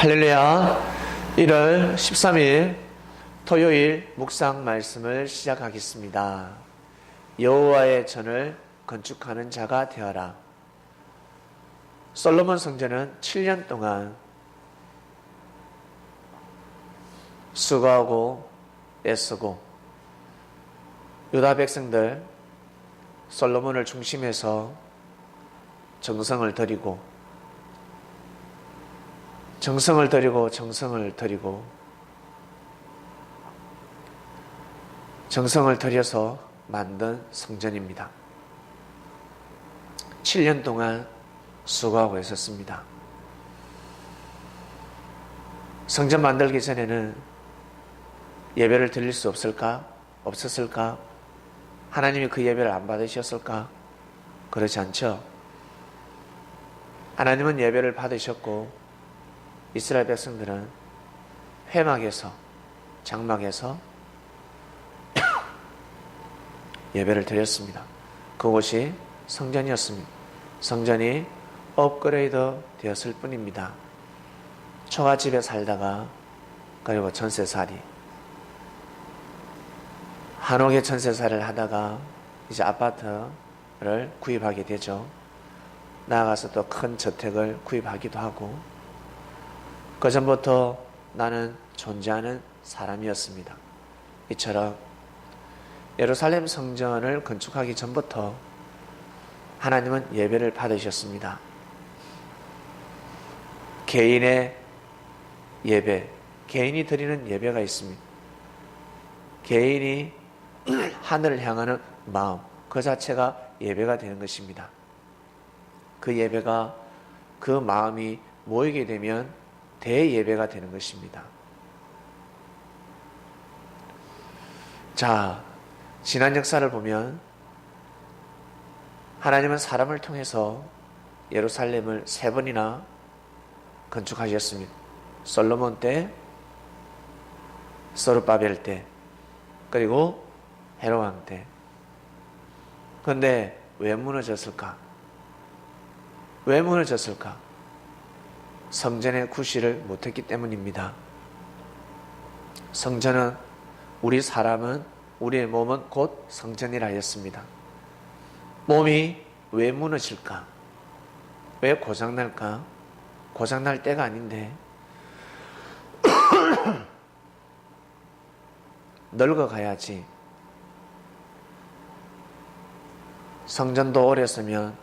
할렐루야. 1월 13일 토요일 묵상 말씀을 시작하겠습니다. 여호와의 전을 건축하는 자가 되어라. 솔로몬 성전은 7년 동안 수고하고 애쓰고 유다 백성들 솔로몬을 중심해서 정성을 들이고 정성을 들이고 정성을 들이고 정성을 들여서 만든 성전입니다. 7년 동안 수고하고 있었습니다. 성전 만들기 전에는 예배를 드릴 수 없을까? 없었을까? 하나님이 그 예배를 안 받으셨을까? 그렇지 않죠. 하나님은 예배를 받으셨고 이스라엘 백성들은 회막에서 장막에서 예배를 드렸습니다. 그곳이 성전이었습니다. 성전이 업그레이드 되었을 뿐입니다. 초가집에 살다가 그리고 전세살이 한옥에 전세살이를 하다가 이제 아파트를 구입하게 되죠. 나아가서 또 큰 저택을 구입하기도 하고 그 전부터 나는 존재하는 사람이었습니다. 이처럼 예루살렘 성전을 건축하기 전부터 하나님은 예배를 받으셨습니다. 개인의 예배, 개인이 드리는 예배가 있습니다. 개인이 하늘을 향하는 마음, 그 자체가 예배가 되는 것입니다. 그 예배가 그 마음이 모이게 되면 대예배가 되는 것입니다. 자, 지난 역사를 보면 하나님은 사람을 통해서 예루살렘을 세 번이나 건축하셨습니다. 솔로몬 때, 서르바벨 때, 그리고 헤로왕 때. 그런데 왜 무너졌을까? 왜 무너졌을까? 성전의 구실을 못했기 때문입니다. 성전은 우리 사람은 우리의 몸은 곧 성전이라 하였습니다. 몸이 왜 무너질까? 왜 고장날까? 고장날 때가 아닌데 늙어가야지. 성전도 오래 쓰면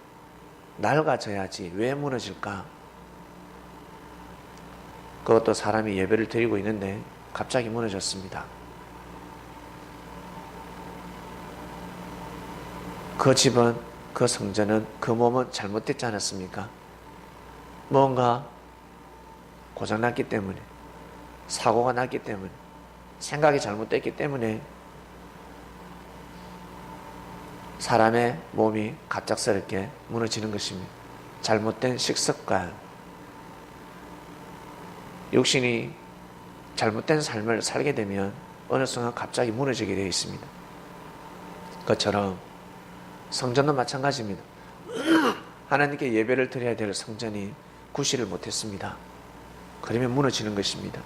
낡아져야지. 왜 무너질까? 그것도 사람이 예배를 드리고 있는데 갑자기 무너졌습니다. 그 집은, 그 성전은, 그 몸은 잘못됐지 않았습니까? 뭔가 고장났기 때문에, 사고가 났기 때문에, 생각이 잘못됐기 때문에 사람의 몸이 갑작스럽게 무너지는 것입니다. 잘못된 식습관, 육신이 잘못된 삶을 살게 되면 어느 순간 갑자기 무너지게 되어 있습니다. 그처럼 성전도 마찬가지입니다. 하나님께 예배를 드려야 될 성전이 구실을 못했습니다. 그러면 무너지는 것입니다.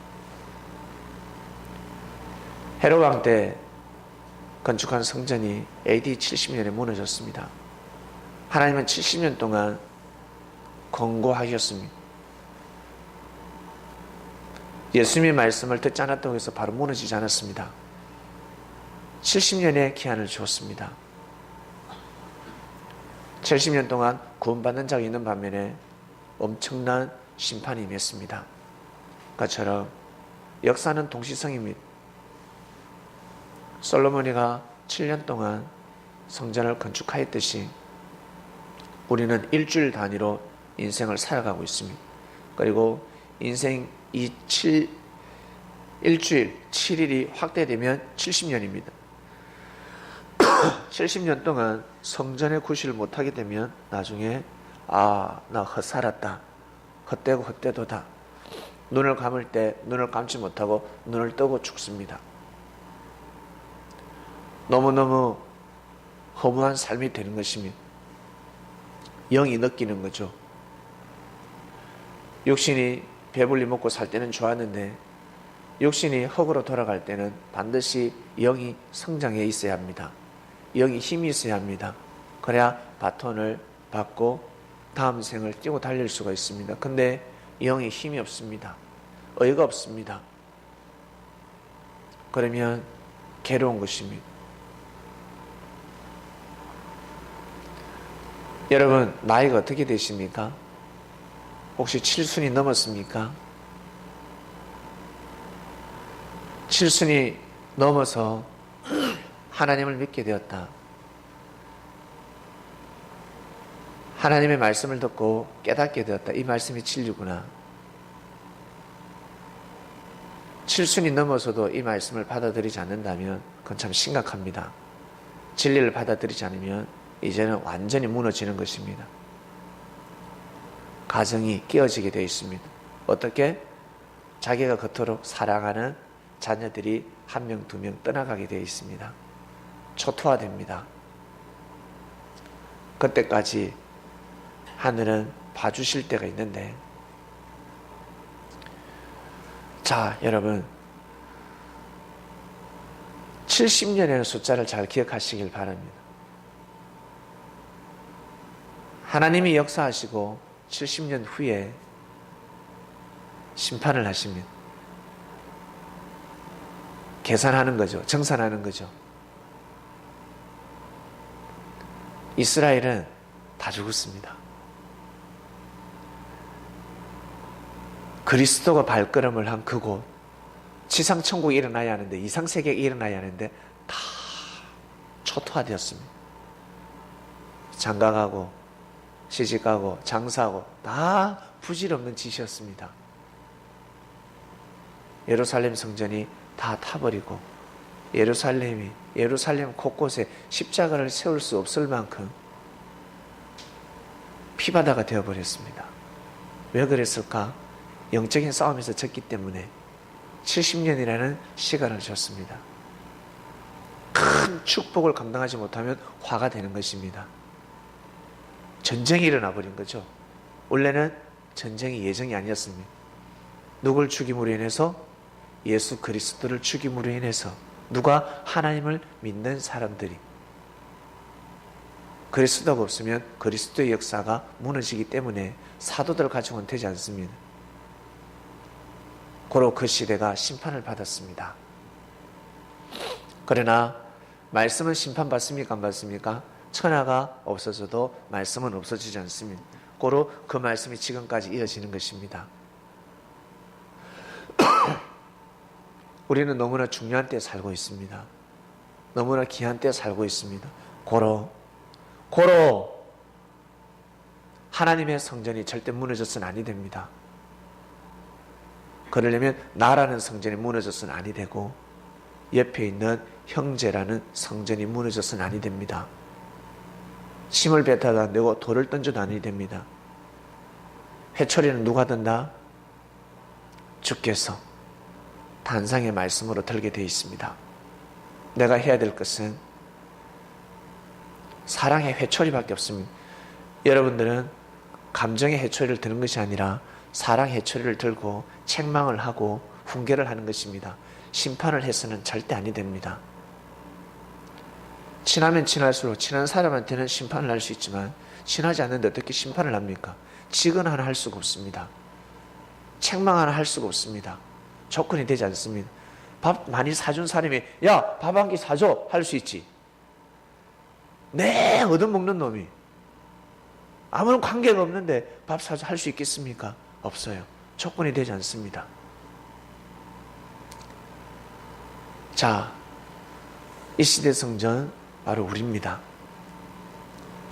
헤로왕 때 건축한 성전이 AD 70년에 무너졌습니다. 하나님은 70년 동안 권고하셨습니다. 예수님의 말씀을 듣지 않았다고 해서 바로 무너지지 않았습니다. 70년의 기한을 주었습니다. 70년 동안 구원받는 자가 있는 반면에 엄청난 심판이 임했습니다. 그처럼 역사는 동시성입니다. 솔로몬이가 7년 동안 성전을 건축하였듯이 우리는 일주일 단위로 인생을 살아가고 있습니다. 그리고 인생 이 7, 일주일, 7일이 확대되면 70년입니다. 70년 동안 성전의 구실을 못하게 되면 나중에 아, 나 헛살았다. 헛되고 헛되도다. 눈을 감을 때 눈을 감지 못하고 눈을 뜨고 죽습니다. 너무너무 허무한 삶이 되는 것입니다. 영이 느끼는 거죠. 육신이 배불리 먹고 살 때는 좋았는데 육신이 흙으로 돌아갈 때는 반드시 영이 성장해 있어야 합니다. 영이 힘이 있어야 합니다. 그래야 바톤을 받고 다음 생을 뛰고 달릴 수가 있습니다. 근데 영이 힘이 없습니다. 의가 없습니다. 그러면 괴로운 것입니다. 여러분, 나이가 어떻게 되십니까? 혹시 칠순이 넘었습니까? 칠순이 넘어서 하나님을 믿게 되었다. 하나님의 말씀을 듣고 깨닫게 되었다. 이 말씀이 진리구나. 칠순이 넘어서도 이 말씀을 받아들이지 않는다면 그건 참 심각합니다. 진리를 받아들이지 않으면 이제는 완전히 무너지는 것입니다. 가정이 깨어지게 되어 있습니다. 어떻게? 자기가 그토록 사랑하는 자녀들이 한 명, 두 명 떠나가게 되어 있습니다. 초토화됩니다. 그때까지 하늘은 봐주실 때가 있는데, 자, 여러분. 70년이라는 숫자를 잘 기억하시길 바랍니다. 하나님이 역사하시고 70년 후에 심판을 하십니다. 계산하는 거죠. 정산하는 거죠. 이스라엘은 다 죽었습니다. 그리스도가 발걸음을 한 그곳, 지상천국이 일어나야 하는데, 이상세계가 일어나야 하는데, 다 초토화되었습니다. 장가가고, 시집가고, 장사하고, 다 부질없는 짓이었습니다. 예루살렘 성전이 다 타버리고, 예루살렘이, 예루살렘 곳곳에 십자가를 세울 수 없을 만큼 피바다가 되어버렸습니다. 왜 그랬을까? 영적인 싸움에서 졌기 때문에 70년이라는 시간을 줬습니다. 큰 축복을 감당하지 못하면 화가 되는 것입니다. 전쟁이 일어나 버린 거죠. 원래는 전쟁이 예정이 아니었습니다. 누굴 죽임으로 인해서 예수 그리스도를 죽임으로 인해서 누가 하나님을 믿는 사람들이 그리스도가 없으면 그리스도의 역사가 무너지기 때문에 사도들 가정은 되지 않습니다. 고로 그 시대가 심판을 받았습니다. 그러나 말씀은 심판받습니까? 안 받습니까? 천하가 없어져도 말씀은 없어지지 않습니다. 고로 그 말씀이 지금까지 이어지는 것입니다. 우리는 너무나 중요한 때 살고 있습니다. 너무나 귀한 때 살고 있습니다. 고로, 고로, 하나님의 성전이 절대 무너져서는 아니 됩니다. 그러려면 나라는 성전이 무너져서는 아니 되고 옆에 있는 형제라는 성전이 무너져서는 아니 됩니다. 침을 되고 돌을 던져도 아니 됩니다. 회초리는 누가 든다? 주께서 단상의 말씀으로 들게 되어 있습니다. 내가 해야 될 것은 사랑의 회초리밖에 없습니다. 여러분들은 감정의 회초리를 드는 것이 아니라 사랑의 회초리를 들고 책망을 하고 훈계를 하는 것입니다. 심판을 해서는 절대 아니 됩니다. 친하면 친할수록 친한 사람한테는 심판을 할 수 있지만 친하지 않는데 어떻게 심판을 합니까? 직언 하나 할 수가 없습니다. 책망 하나 할 수가 없습니다. 조건이 되지 않습니다. 밥 많이 사준 사람이 야 밥 한 끼 사줘 할 수 있지. 네 얻어먹는 놈이 아무런 관계가 없는데 밥 사줘 할 수 있겠습니까? 없어요. 조건이 되지 않습니다. 자, 이 시대 성전 바로 우리입니다.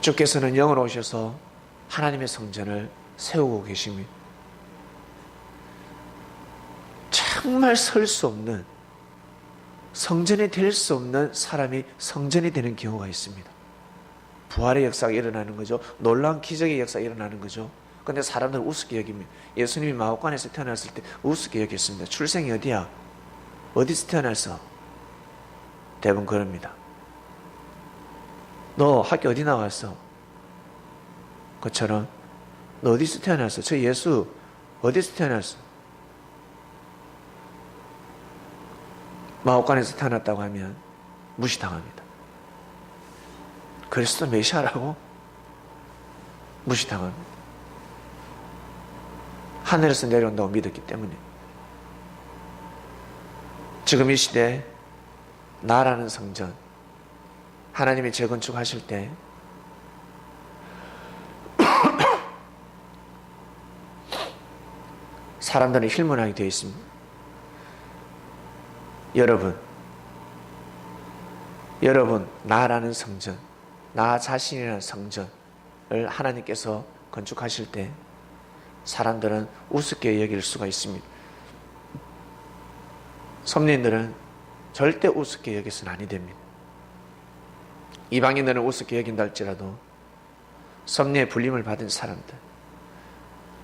주께서는 영으로 오셔서 하나님의 성전을 세우고 계십니다. 정말 설 수 없는 성전이 될 수 없는 사람이 성전이 되는 경우가 있습니다. 부활의 역사가 일어나는 거죠. 놀라운 기적의 역사가 일어나는 거죠. 근데 사람들은 우습게 여깁니다. 예수님이 마옥관에서 태어났을 때 우습게 여겼습니다. 출생이 어디야? 어디서 태어났어? 대부분 그럽니다. 너 학교 어디 나왔어? 그처럼 너 어디서 태어났어? 저 예수 어디서 태어났어? 마옥간에서 태어났다고 하면 무시당합니다. 그리스도 메시아라고 무시당합니다. 하늘에서 내려온다고 믿었기 때문에 지금 이 시대 나라는 성전 하나님이 재건축하실 때 사람들은 힐문하게 되어 있습니다. 여러분, 여러분, 나라는 성전, 나 자신이라는 성전을 하나님께서 건축하실 때 사람들은 우습게 여길 수가 있습니다. 섭리인들은 절대 우습게 여겨서는 아니 됩니다. 이방인들은 우습게 여긴다 할지라도 섭리의 불림을 받은 사람들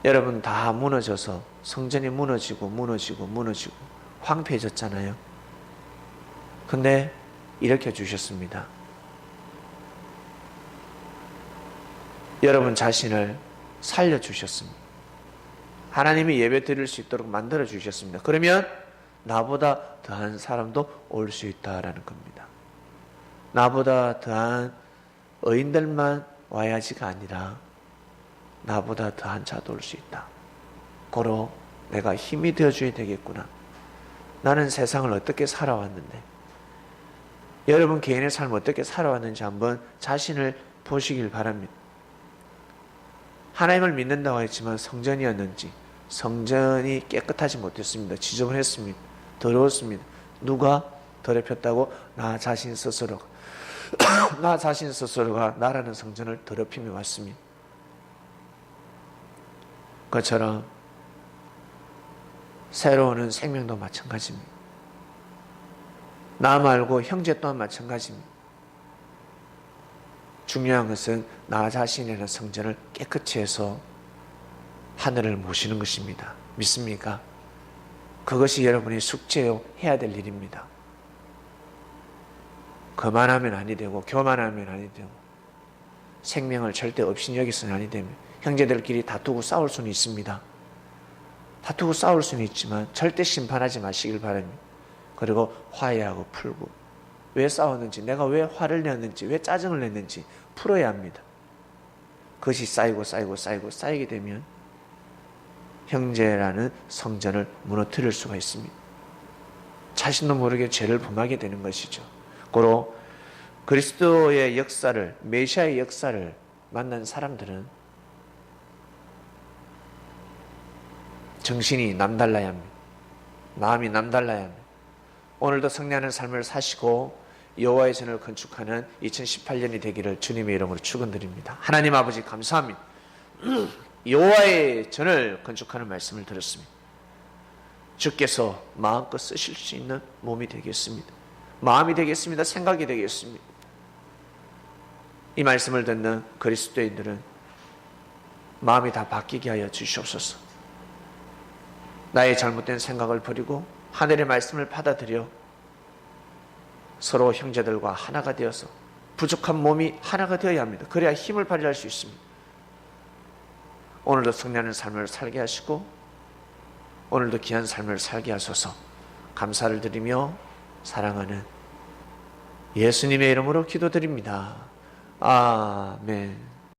여러분 다 무너져서 성전이 무너지고 무너지고 무너지고 황폐해졌잖아요. 근데 일으켜 주셨습니다. 여러분 자신을 살려 주셨습니다. 하나님이 예배 드릴 수 있도록 만들어 주셨습니다. 그러면 나보다 더한 사람도 올 수 있다라는 겁니다. 나보다 더한 의인들만 와야지가 아니라 나보다 더한 자도 올 수 있다. 고로 내가 힘이 되어줘야 되겠구나. 나는 세상을 어떻게 살아왔는데 여러분 개인의 삶을 어떻게 살아왔는지 한번 자신을 보시길 바랍니다. 하나님을 믿는다고 했지만 성전이었는지 성전이 깨끗하지 못했습니다. 지저분했습니다. 더러웠습니다. 누가 더럽혔다고? 나 자신 스스로. 나 자신 스스로가 나라는 성전을 더럽히며 왔습니다. 그처럼 새로 오는 생명도 마찬가지입니다. 나 말고 형제 또한 마찬가지입니다. 중요한 것은 나 자신이라는 성전을 깨끗이 해서 하늘을 모시는 것입니다. 믿습니까? 그것이 여러분의 숙제요 해야 될 일입니다. 그만하면 아니 되고 교만하면 아니 되고 생명을 절대 없이 여기서는 아니 됩니다. 형제들끼리 다투고 싸울 수는 있습니다. 다투고 싸울 수는 있지만 절대 심판하지 마시길 바랍니다. 그리고 화해하고 풀고 왜 싸웠는지 내가 왜 화를 냈는지 왜 짜증을 냈는지 풀어야 합니다. 그것이 쌓이고 쌓이고 쌓이고 쌓이게 되면 형제라는 성전을 무너뜨릴 수가 있습니다. 자신도 모르게 죄를 범하게 되는 것이죠. 고로 그리스도의 역사를 메시아의 역사를 만난 사람들은 정신이 남달라야 합니다. 마음이 남달라야 합니다. 오늘도 성례하는 삶을 사시고 여호와의 전을 건축하는 2018년이 되기를 주님의 이름으로 축원드립니다. 하나님 아버지 감사합니다. 여호와의 전을 건축하는 말씀을 들었습니다. 주께서 마음껏 쓰실 수 있는 몸이 되겠습니다. 마음이 되겠습니다. 생각이 되겠습니다. 이 말씀을 듣는 그리스도인들은 마음이 다 바뀌게 하여 주시옵소서. 나의 잘못된 생각을 버리고 하늘의 말씀을 받아들여 서로 형제들과 하나가 되어서 부족한 몸이 하나가 되어야 합니다. 그래야 힘을 발휘할 수 있습니다. 오늘도 승리하는 삶을 살게 하시고 오늘도 귀한 삶을 살게 하소서 감사를 드리며 사랑하는 예수님의 이름으로 기도드립니다. 아멘.